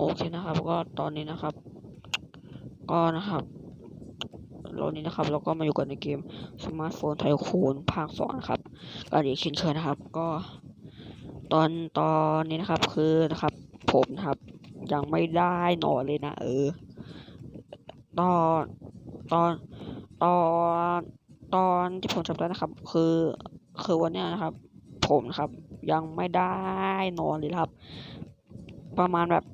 โอเคนะครับ ก็ตอนนี้นะครับ ก็นะครับตอนนี้นะครับ เราก็มาอยู่กันในเกมสมาร์ทโฟนไทคูนภาคสองครับก็อีกเช่นเคยนะครับ ก็ ตอนตอนนี้นะครับคือนะครับ ผมนะครับ ยังไม่ได้นอนเลยนะ เออ ตอนตอนตอนตอนที่ผมจำได้นะครับ คือ คือวันเนี้ยนะครับ ผมนะครับ ยังไม่ได้นอนเลยครับ ประมาณแบบ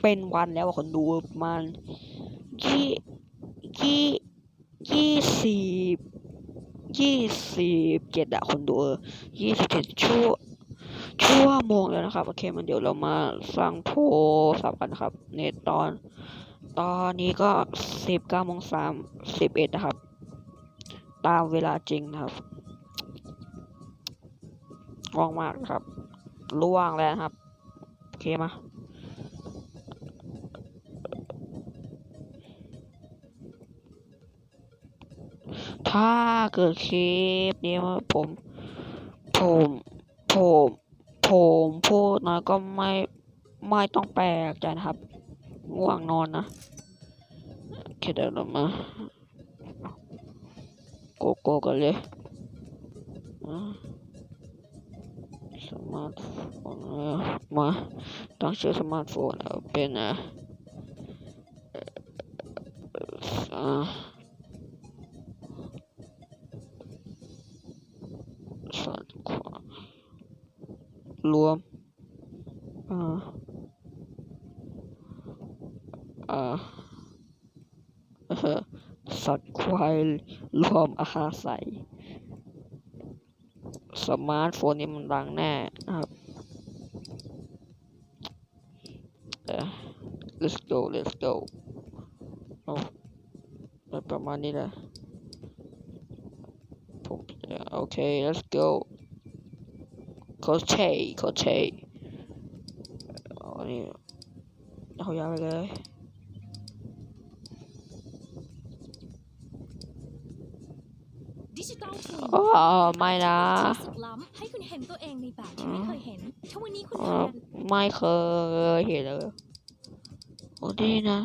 เป็นวันแล้วคนดูประมาณยี่ยี่ยี่สิบยี่สิบเจ็ดอะคนดูยี่สิบเจ็ดชั่วชั่วโมงแล้วนะครับ โอเค มันเดี๋ยวเรามาสร้างโทรศัพท์กันครับในตอน ตอนนี้ก็สิบเก้าโมงสามสิบเอ็ดนะครับ ตามเวลาจริงนะครับว่างมากครับล่วงแล้วครับ โอเคมา ถ้าเกิดคลิปนี้ว่าผม ผม ผม ผมพูดน้อยก็ไม่ ไม่ต้องแปลกใจนะครับ ง่วงนอนนะโอเคเดี๋ยวเรามาโกโก้กันเลยสมาร์ทโฟนมาตั้งชื่อสมาร์ทโฟนเอาเป็นอะ รวมอ่าอ่าสัตว์ควายรวมอาหารใส่สมาร์ทโฟนนี่มันดังแน่นะครับเออ let's go let's go เอาประมาณนี้แหละผมโอเค let's go ชเชยโคชเชยอันนี้เอายาวไปเลยดิจิตอลทูอ๋อไม่นะสุดล้ำให้คุณเห็นตัวเองในแบบที่ไม่เคยเห็นถ้าวันนี้คุณอ๋อทำงานไม่เคยเห็นเลยโอ้ดีนะ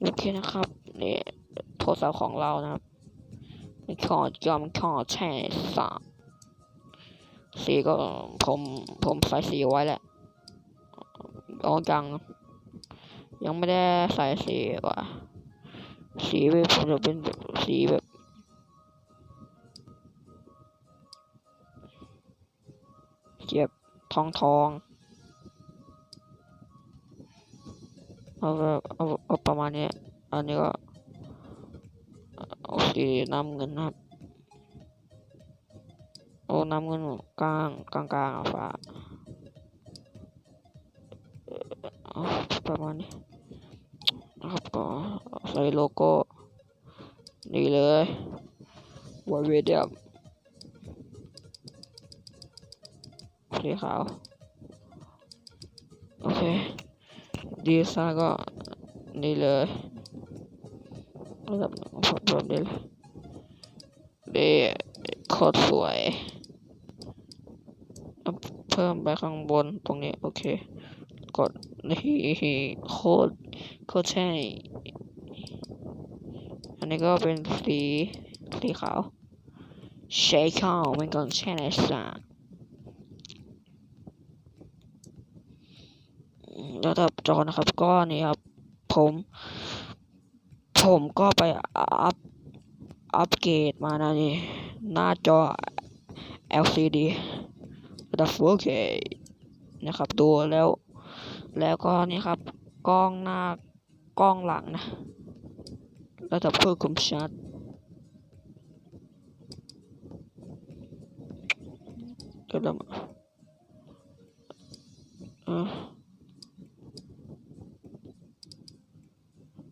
โอเคนะครับนี่โทรศัพท์ของเรานะครับมีขอยอมขอแช่สาม สีก็ผมผมใส่สีไว้แหละอ๋อยัง ยังไม่ได้ใส่สีว่ะสีแบบผมจะเป็นสีแบบเก็บทองทองเอาแบบเอาเอาประมาณนี้ อันนี้ก็เอาสีน้ำเงินนะครับ น้ำเงินกลางกลางกลางอะฟ้าประมาณนี้นะครับก็ใส่โลโก้ นี่เลยไวเวเดียมสีขาว โอเค ดีไซน์ก็นี่เลยระดับแบบนี้เลยดีโคตรสวย พิ่มไปข้างบนตรงนี้ โอเค กดนี่โคตรโคตรใช่ อันนี้ก็เป็นสีสีขาวใช้ข้าวมันก็ใช่ในสระระดับจอนะครับก็นี่ครับ ผม ผมก็ไปอัพอัปเกรดมานะนี่ หน้าจอ LCD ดับ 4K นะครับดูแล้ว แล้วก็นี่ครับกล้องหน้ากล้องหลังนะระดับเพื่อคมชัดระดับเออ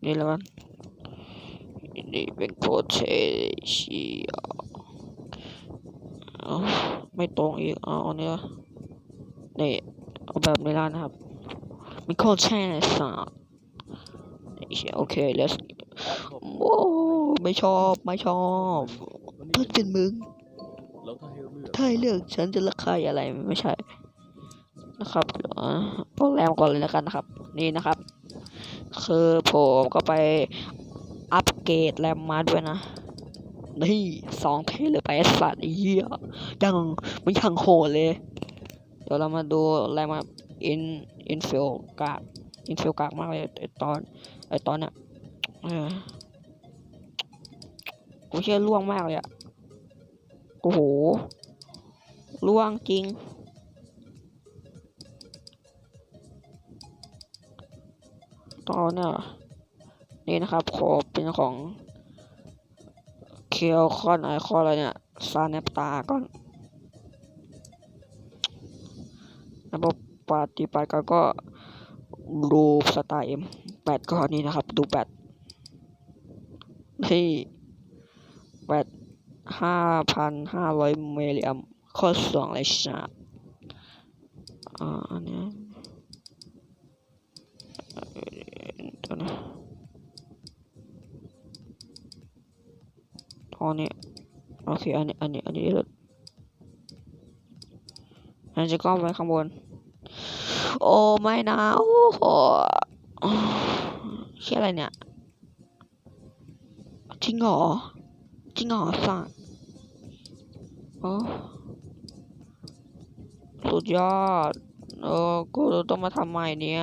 นี่แล้วกันนี่เป็นโคเชชีเอ ไม่ตรงอีกเอาอันนี้วะนี่เอาแบบนี้แล้นะครับ มีโคดแช่สามนี่โอเค let's โอ้ไม่ชอบไม่ชอบเพื่อนเป็นมึงถ้าให้เลือกถ้าเลือกฉันจะเลือกใครอะไรไม่ใช่นะครับเอ่อโปรแรมก่อนเลยแล้วกันนะครับ นี่นะครับ คือผมก็ไปอัปเกรดแรมมาด้วยนะ นี่สองเทเลยไปไอ้สัตว์ไอ้เหี้ยยังมันยังโหดเลย เดี๋ยวเรามาดูแรมมาอินอินฟิลกากอินฟิลกากมากเลยไอตอนไอตอนเนี้ยเออกูเชื่อล่วงมากเลยอะโอ้โหล่วงจริงตอนเนี่ยนี่นะครับขอเป็นของ เคียวคอนไอคอนอะไรเนี่ยซาเนปตาก่อน ระบบปฏิบัติการก็รูปสไตล์เอ็มแบตก็นี่นะครับ ดูแบตที่แบตห้าพันห้าร้อยมิลลิแอมข้อสองเลยชาอ่าอันเนี้ยเดี๋ยวนะ ตอนนี้โอเคอันนี้อันนี้อันนี้เลยอันจะก้มไปข้างบน โอ้ไม่นะโอ้โหเชี่ยอะไรเนี่ยจริงเหรอจริงเหรอสัตว์โอ้สุดยอดเออกูต้องมาทำใหม่เนี่ย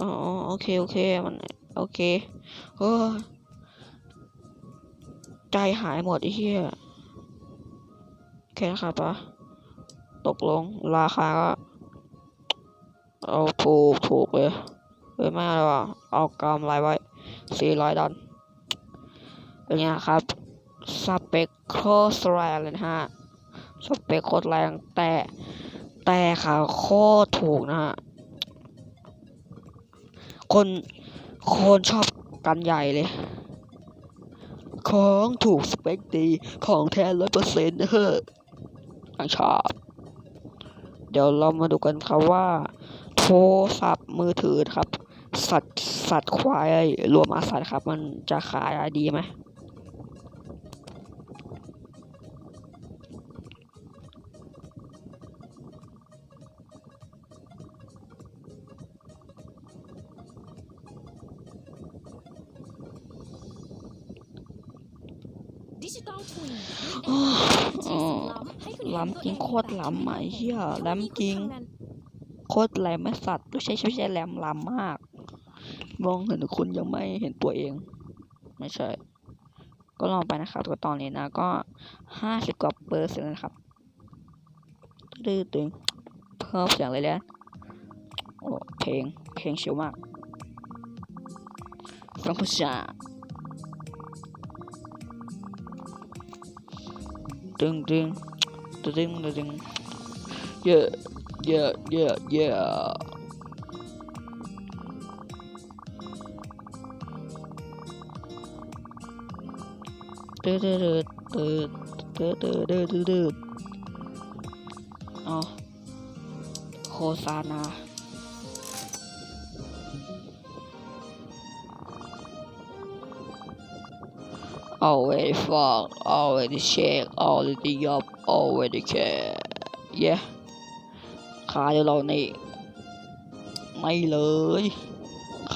อ๋อโอเค โอเค มัน โอเคเออ ใจหายหมดไอ้เหี้ยโอเคนะครับปะตกลงราคาก็เอาถูกถูกเลยเฮ้ยไม่เอาเลยว่ะเอากำไรไว้สี่ร้อยดอลเป็นไงครับ สเปคโคตรแรงเลยฮะ สเปคโคตรแรงแต่แต่ขาโคตรถูกนะฮะ คน คนชอบกันใหญ่เลย ของถูกสเปคดีของแท้ร้อยเปอร์เซ็นต์เฮ้อยังชอบ เดี๋ยวเรามาดูกันครับว่า โทรศัพท์มือถือครับ สัตว์สัตว์ควายรวมอาสัตว์ครับ มันจะขายดีไหม ล้ำจริงโคตรล้ำอะไอ้เหี้ยเท่านี้ล้ำจริง โคตรแรมไม่สัตว์ไม่ใช่ไม่ใช่แรมล้ำมาก มองเห็นคุณยังไม่เห็นตัวเอง ไม่ใช่ ก็ลองไปนะครับตัวตอนนี้นะ ก็ห้าสิบกว่าเปอร์เซ็นต์นะครับดื้อตึงเพิ่มเสียงเลยแล้วโอ้เพลงเพลงเชิวมากฟังผู้ชา ดึงดึงดึงดึงเยอะเยอะเย already fuck already check already up already care yeah ขายเรานี่ไม่เลย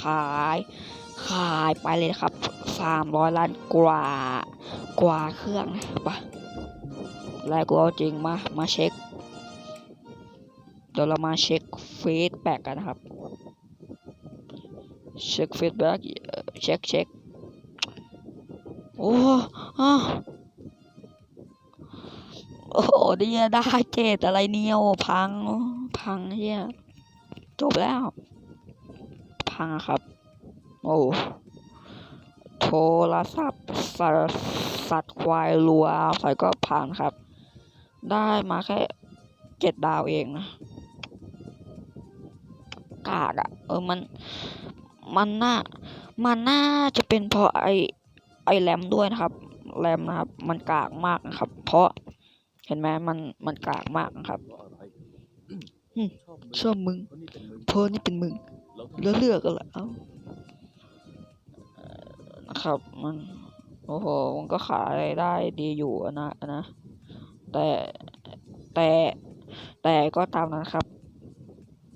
ขาย ขายไปเลยครับสามร้อยล้านกว่า กว่าเครื่องนะปะแล้วกูเอาจริงมา มาเช็ค เดี๋ยวเรามาเช็คฟีดแบ็กกันนะครับ เช็คฟีดแบ็กเช็คเช็ค โอ้โอ้โหเนี่ยได้เจ็ดอะไรเนี่ยโอ้พัง พังเฮียจบแล้ว พังครับ โอ้โทรศัพท์สสัตว์ควายรัวใส่ก็ผ่านครับ ได้มาแค่เจ็ดดาวเองนะกากอะเออมัน มันน่า มันน่าจะเป็นเพราะไอ ไอแรมด้วยนะครับแรมนะครับ มันกากมากนะครับ เพราะเห็นไหมมันมันกากมากนะครับชอบมึงเพราะนี่เป็นมึงแล้วเลือกกันละเอ้านะครับมันโอ้โหมันก็ขายได้ดีอยู่นะนะแต่แต่แต่ก็ตามนั้นครับ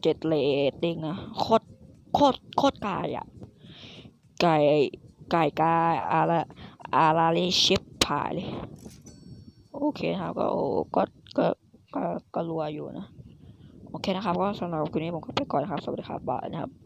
เจ็ดเลตติ้งนะโคตรโคตรโคตรไก่อะไก่ ไก่กาอาราอาราเลชิปผายเลยโอเคครับก็ก็ก็ก็ก็รัวอยู่นะ โอเคนะครับ ก็สำหรับคืนนี้ผมก็ไปก่อนนะครับ สวัสดีครับบายนะครับ